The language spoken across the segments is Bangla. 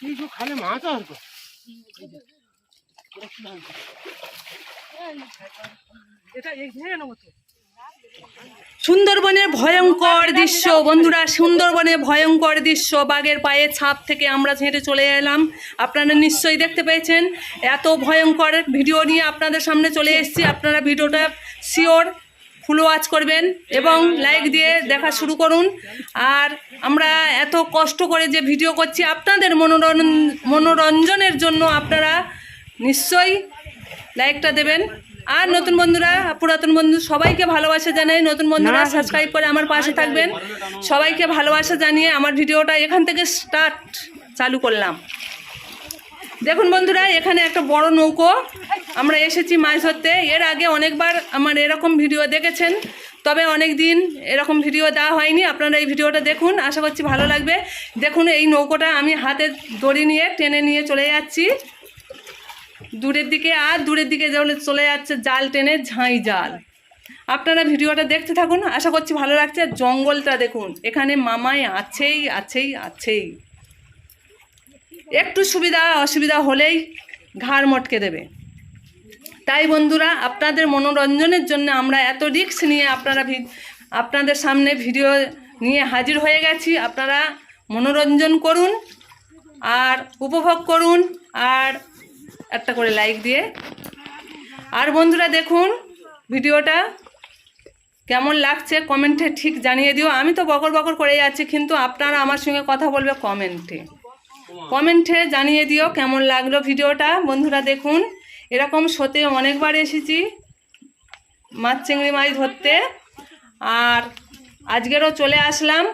কিছু খালে মাছ আর এটা এখানে নেব তো সুন্দরবনের ভয়ঙ্কর দৃশ্য, বন্ধুরা, সুন্দরবনের ভয়ঙ্কর দৃশ্য, বাঘের পায়ে ছাপ থেকে আমরা হেঁটে চলে এলাম। আপনারা নিশ্চয়ই দেখতে পেয়েছেন, এত ভয়ঙ্কর ভিডিও নিয়ে আপনাদের সামনে চলে এসেছি। আপনারা ভিডিওটা শিওর ফুল ওয়াচ করবেন এবং লাইক দিয়ে দেখা শুরু করুন। আর আমরা এত কষ্ট করে যে ভিডিও করছি, আপনাদের মনোরঞ্জন মনোরঞ্জনের জন্য আপনারা নিশ্চয়ই লাইকটা দেবেন। আর নতুন বন্ধুরা পুরাতন বন্ধু সবাইকে ভালোবাসা জানাই নতুন বন্ধুরা সাবস্ক্রাইব করে আমার পাশে থাকবেন। সবাইকে ভালোবাসা জানিয়ে আমার ভিডিওটা এখান থেকে স্টার্ট চালু করলাম। দেখুন বন্ধুরা এখানে একটা বড় নৌকো। আমরা এসেছি মাছ ধরতে এর আগে অনেকবার আমার এরকম ভিডিও দেখেছেন তবে অনেক দিন এরকম ভিডিও দেওয়া হয়নি। আপনারা এই ভিডিওটা দেখুন আশা করছি ভালো লাগবে। দেখুন এই নৌকোটা আমি হাতে দড়ি নিয়ে টেনে নিয়ে চলে যাচ্ছি। দূরের দিকে আর দূরের দিকে যেমন চলে যাচ্ছে জাল টেনে ঝাঁই জাল। আপনারা ভিডিওটা দেখতে থাকুন, আশা করছি ভালো লাগছে। আর জঙ্গলটা দেখুন, এখানে মামাই আছেই আছেই আছেই। একটু সুবিধা, অসুবিধা হলেই ঘাড় মটকে দেবে। তাই বন্ধুরা, আপনাদের মনোরঞ্জনের জন্য আমরা এত রিস্ক নিয়ে আপনারা আপনাদের সামনে ভিডিও নিয়ে হাজির হয়ে গেছি। আপনারা মনোরঞ্জন করুন আর উপভোগ করুন আর একটা করে লাইক দিয়ে। আর বন্ধুরা দেখুন, ভিডিওটা কেমন লাগছে কমেন্টে ঠিক জানিয়ে দিও। আমি তো বকর বকর করে যাচ্ছি, কিন্তু আপনারা আমার সঙ্গে কথা বলবে কমেন্টে। কমেন্টে জানিয়ে দিও কেমন লাগল ভিডিওটা। বন্ধুরা দেখুন, এরকম শোতে অনেকবার এসেছি মাছ চিংড়ি মাছ ধরতে। আর আজকেরও চলে আসলাম।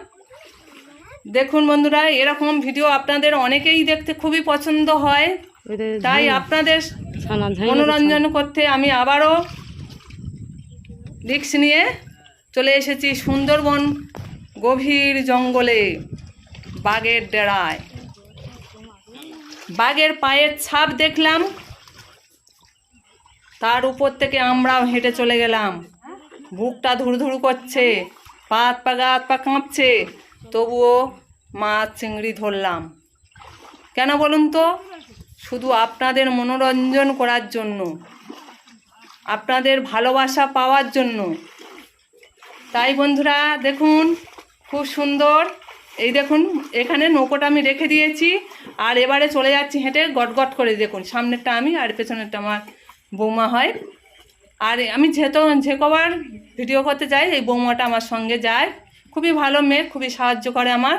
দেখুন বন্ধুরা, এরকম ভিডিও আপনাদের অনেকেই দেখতে খুবই পছন্দ হয়। তাই আপনাদের মনোরঞ্জন করতে আমি আবারও রিক্স নিয়ে চলে এসেছি সুন্দরবন গভীর জঙ্গলে বাঘের ডেরায়। বাঘের পায়ের ছাপ দেখলাম তার উপর থেকে আমরাও হেঁটে চলে গেলাম। বুকটা ধুরধুরু করছে পা হাত পা গা হাত পা কাঁপছে তবুও মাছ চিংড়ি ধরলাম। কেন বলুন তো? শুধু আপনাদের মনোরঞ্জন করার জন্য, আপনাদের ভালোবাসা পাওয়ার জন্য। তাই বন্ধুরা, দেখুন, খুব সুন্দর। এই দেখুন, এখানে নৌকোটা আমি রেখে দিয়েছি। আর এবারে চলে যাচ্ছি হেঁটে গট গট করে দেখুন, সামনেরটা আমি আর পেছনেরটা আমার বৌমা হয়। আর আমি যেহেতু যে কবার ভিডিও করতে যাই, এই বৌমাটা আমার সঙ্গে যায়। খুবই ভালো মেয়ে, খুবই সাহায্য করে আমার।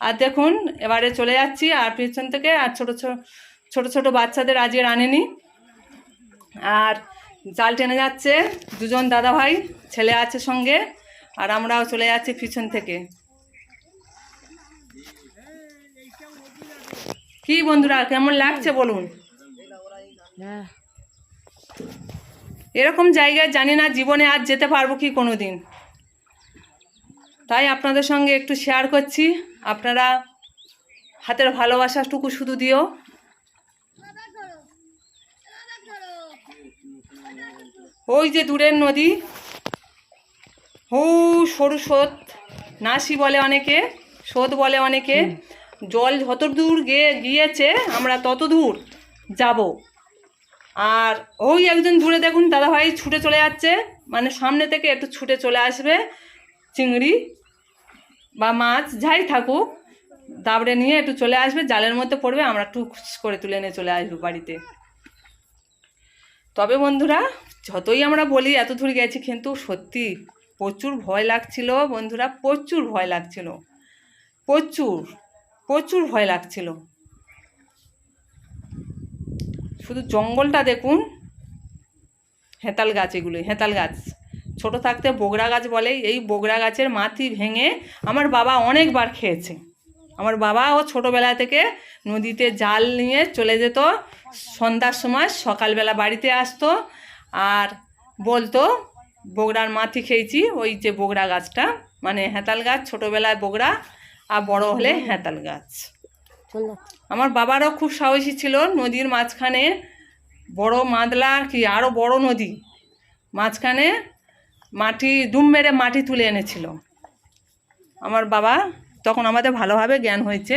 আর দেখুন, এবারে চলে যাচ্ছি আর পেছন থেকে আর ছোটো ছোটো ছোটো ছোটো বাচ্চাদের আজকে আনেনি। আর জাল টেনে যাচ্ছে দুজন দাদা ভাই ছেলে আছে সঙ্গে, আর আমরাও চলে যাচ্ছি পিছন থেকে। কি বন্ধুরা, কেমন লাগছে বলুন? এরকম জায়গায় জানি না জীবনে আর যেতে পারব কি কোনো দিন তাই আপনাদের সঙ্গে একটু শেয়ার করছি। আপনারা হাতের ভালোবাসাটুকু শুধু দিও। ওই যে দূরের নদী। হৌ সরু স্রোত নাসি বলে অনেকে স্রোত বলে অনেকে। জল যত দূর গিয়ে গিয়েছে আমরা তত দূর যাব। আর ওই একজন দূরে দেখুন দাদাভাই ছুটে চলে যাচ্ছে। মানে সামনে থেকে একটু ছুটে চলে আসবে চিংড়ি বা মাছ যাই থাকুক। দাবড়ে নিয়ে একটু চলে আসবে জালের মধ্যে পড়বে আমরা টুকস করে তুলে নিয়ে চলে আসব বাড়িতে। তবে বন্ধুরা যতই আমরা বলি এত দূর গেছি, কিন্তু সত্যি প্রচুর ভয় লাগছিল বন্ধুরা, প্রচুর ভয় লাগছিল। প্রচুর প্রচুর ভয় লাগছিল। শুধু জঙ্গলটা দেখুন, হেতাল গাছ এগুলো হেতাল গাছ। ছোট থাকতে বগড়া গাছ বলে, এই বগড়া গাছের মাটি ভেঙে আমার বাবা অনেকবার খেয়েছে। আমার বাবা ও ছোটোবেলা থেকে নদীতে জাল নিয়ে চলে যেত, সন্ধ্যার সময় সকালবেলা বাড়িতে আসতো আর বলতো বগড়ার মাটি খেয়েছি ওই যে বগড়া গাছটা মানে হেতাল গাছ ছোটোবেলায় বগড়া আর বড় হলে হেঁতাল গাছ। আমার বাবারও খুব সাহসী ছিল নদীর মাঝখানে বড় মাদলা কি আরও বড় নদী মাঝখানে মাটি ডুম মেরে মাটি তুলে এনেছিল। আমার বাবা তখন আমাদের ভালোভাবে জ্ঞান হয়েছে।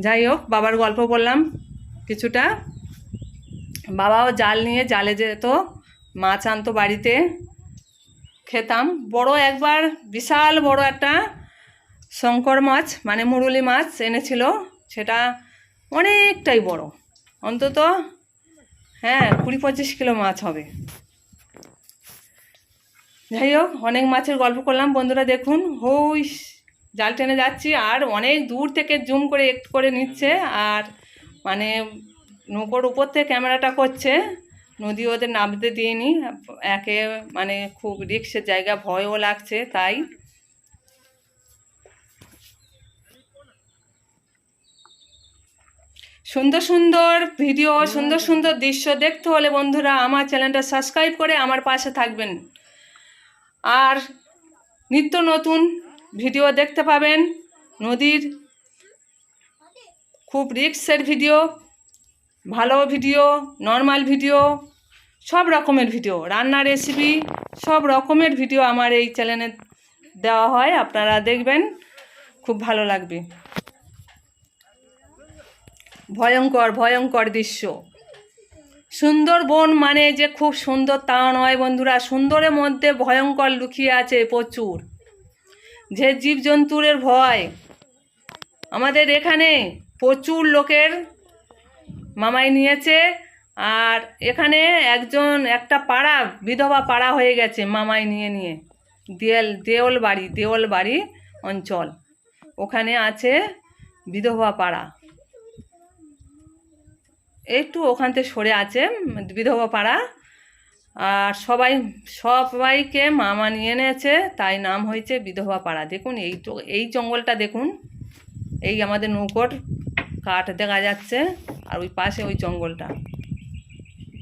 যাই হোক বাবার গল্প বললাম কিছুটা। বাবাও জাল নিয়ে জালে যেত মাছ আনতো বাড়িতে, খেতাম। বড় একবার, বিশাল বড় একটা শঙ্কর মাছ মানে মুরুলি মাছ এনেছিল। সেটা অনেকটাই বড়। অন্তত হ্যাঁ কুড়ি পঁচিশ কিলো মাছ হবে। যাই হোক, অনেক মাছের গল্প করলাম। বন্ধুরা দেখুন হই জাল টেনে যাচ্ছি। আর অনেক দূর থেকে জুম করে একটু করে নিচ্ছে। আর মানে নৌকোর উপর থেকে ক্যামেরাটা করছে, নদী ওদের নামতে দিইনি, একে মানে খুব রিক্সের জায়গা ভয়ও লাগছে, তাই। সুন্দর সুন্দর ভিডিও, সুন্দর সুন্দর দৃশ্য দেখতে হলে বন্ধুরা আমার চ্যানেলটা সাবস্ক্রাইব করে আমার পাশে থাকবেন। আর নিত্য নতুন ভিডিও দেখতে পাবেন, নদীর খুব রিক্সের ভিডিও। ভালো ভিডিও নর্মাল ভিডিও, সব রকমের ভিডিও, রান্নার রেসিপি সব রকমের ভিডিও আমার এই চ্যানেলে দেওয়া হয়, আপনারা দেখবেন, খুব ভালো লাগবে। ভয়ঙ্কর ভয়ঙ্কর দৃশ্য। সুন্দরবন মানে যে খুব সুন্দর তা নয় বন্ধুরা, সুন্দরের মধ্যে ভয়ঙ্কর লুকিয়ে আছে প্রচুর। যে জীবজন্তুরের ভয়। আমাদের এখানে প্রচুর লোকের মামাই নিয়েছে। আর এখানে একজন, একটা পাড়া, বিধবা পাড়া হয়ে গেছে মামাই নিয়ে নিয়ে। দেওয়াল দেওল বাড়ি দেওল বাড়ি অঞ্চল। ওখানে আছে বিধবা পাড়া। একটু ওখান থেকে সরে আছে বিধবা পাড়া। আর সবাই, সবাইকে মামা নিয়ে নিয়েছে তাই নাম হয়েছে বিধবা পাড়া। দেখুন, এই এই জঙ্গলটা দেখুন। এই আমাদের নৌকোর কাঠ দেখা যাচ্ছে আর ওই পাশে ওই জঙ্গলটা।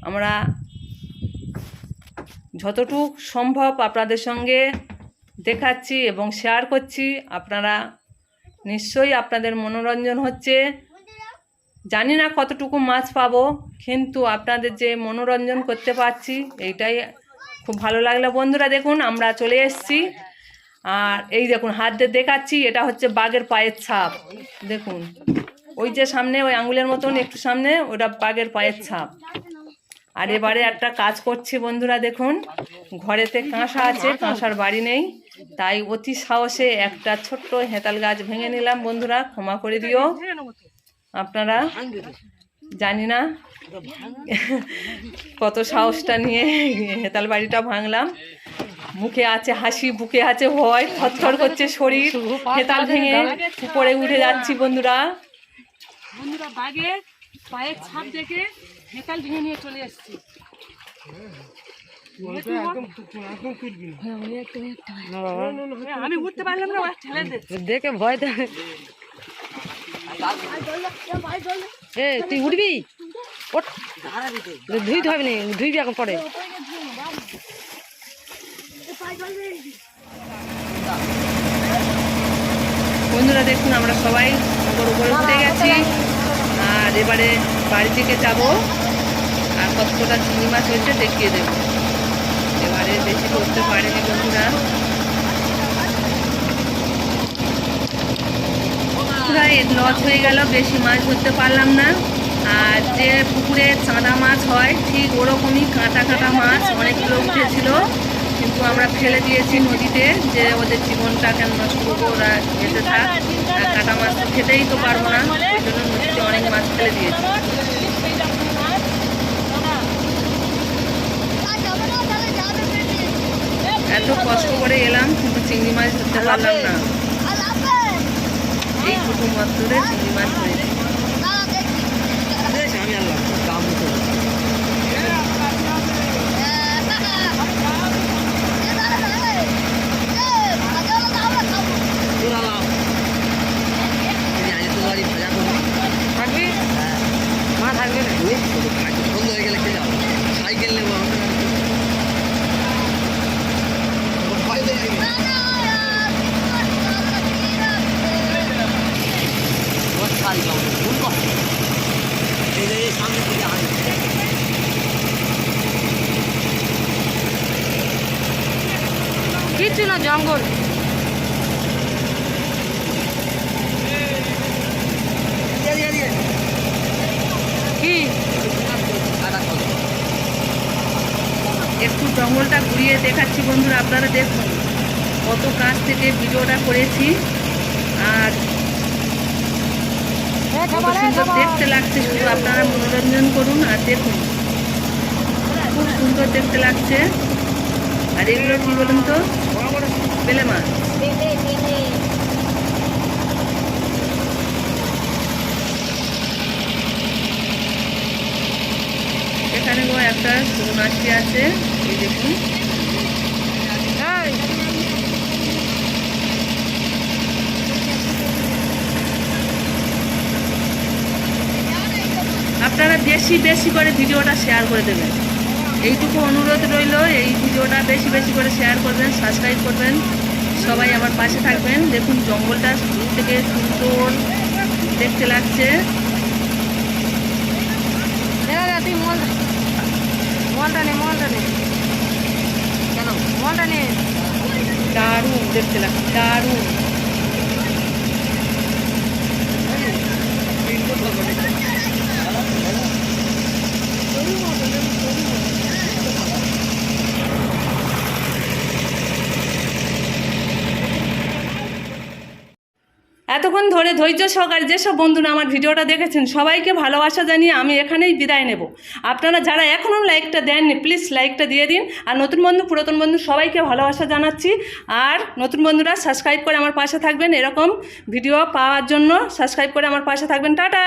আমরা যতটুক সম্ভব আপনাদের সঙ্গে দেখাচ্ছি এবং শেয়ার করছি। আপনারা নিশ্চয়ই আপনাদের মনোরঞ্জন হচ্ছে। জানি না কতটুকু মাছ পাবো, কিন্তু আপনাদের যে মনোরঞ্জন করতে পারছি, এইটাই খুব ভালো লাগল। বন্ধুরা দেখুন, আমরা চলে এসেছি। আর এই দেখুন, হাত দিয়ে দেখাচ্ছি, এটা হচ্ছে বাঘের পায়ের ছাপ। দেখুন। ওই যে সামনে ওই আঙুলের মতন একটু সামনে ওটা বাঘের পায়ের ছাপ। আর এবারে একটা কাজ করছি বন্ধুরা দেখুন ঘরেতে কাঁসা আছে কাঁসার বাড়ি নেই তাই অতি সাহসে একটা ছোট্ট হেতাল গাছ ভেঙে নিলাম বন্ধুরা ক্ষমা করে দিও। আপনারা জানি না কত সাহসটা নিয়ে হেতাল বাড়িটা ভাঙলাম। মুখে আছে হাসি বুকে আছে ভয় থরথর করছে শরীর। হেতাল ভেঙে উপরে উঠে যাচ্ছি বন্ধুরা। বন্ধুরা বাঘের পায়ের ছাপ দেখে হেকাল ভেঙে নিয়ে চলে এসেছি। হ্যাঁ, আমি উঠতে পারলাম না দেখে ভয় এ তুই উঠবি? ধুইতে হবে না ধুইবি এখন পরে। বন্ধুরা দেখুন আমরা সবাই উপর উপরে উঠে গেছি। আর এবারে বাড়ি থেকে যাব। আর কতটা চিংড়ি মাছ হয়েছে দেখিয়ে দেব। এবারে বেশি করতে পারেনি বন্ধুরা। লস হয়ে গেল, বেশি মাছ ধরতে পারলাম না। আর যে পুকুরে চাঁদা মাছ হয়, ঠিক ওরকমই কাঁটা কাঁটা মাছ অনেকগুলো উঠেছিল কিন্তু আমরা ফেলে দিয়েছি নদীতে যে ওদের জীবনটা কেন নষ্ট করব, ওরা যেতে থাক। কাঁটা মাছ তো খেতেই তো পারব না। জন্য অনেক মাছ ফেলে দিয়েছি। এত কষ্ট করে এলাম কিন্তু চিংড়ি মাছ ধরতে পারলাম না। এই প্রথম মাত্রে চিংড়ি মাছ ধরেছি আমি আনলাম দাম থাকবি মা থাকবে না বন্ধ হয়ে গেলে খেয়ে যাব সাইকেল নেব আমরা ভয় লেগে গেছে। বিশাল জঙ্গল খুব কষ্ট এই যে এই সামনে থেকে হাঁড়ি কিচ্ছু না জঙ্গল। কি? একটু জঙ্গলটা ঘুরিয়ে দেখাচ্ছি বন্ধুরা আপনারা দেখুন কত কাছ থেকে ভিডিওটা করেছি। আর কত সুন্দর দেখতে লাগছে শুধু আপনারা মনোরঞ্জন করুন আর দেখুন। খুব সুন্দর দেখতে লাগছে। আর এগুলো কি বলুন তো? পেলে মাছ। এখানেও একটা সৌনাশি আছে, এই দেখুন। আপনারা বেশি বেশি করে ভিডিওটা শেয়ার করে দেবেন। এইটুকু অনুরোধ রইল এই ভিডিওটা বেশি বেশি করে শেয়ার করবেন সাবস্ক্রাইব করবেন সবাই আমার পাশে থাকবেন। দেখুন জঙ্গলটা দূর থেকে সুন্দর দেখতে লাগছে। দেখা যা তুই মল মলটা নে মলটা নে। কেন? মলটা নে। দারুণ দেখতে লাগছে দারুণ। এতক্ষণ ধরে ধৈর্য সহকারে যেসব বন্ধুরা আমার ভিডিওটা দেখেছেন, সবাইকে ভালোবাসা জানিয়ে আমি এখানেই বিদায় নেব। আপনারা যারা এখনও লাইকটা দেননি প্লিজ লাইকটা দিয়ে দিন। আর নতুন বন্ধু, পুরাতন বন্ধু, সবাইকে ভালোবাসা জানাচ্ছি। আর নতুন বন্ধুরা সাবস্ক্রাইব করে আমার পাশে থাকবেন। এরকম ভিডিও পাওয়ার জন্য সাবস্ক্রাইব করে আমার পাশে থাকবেন। টাটা!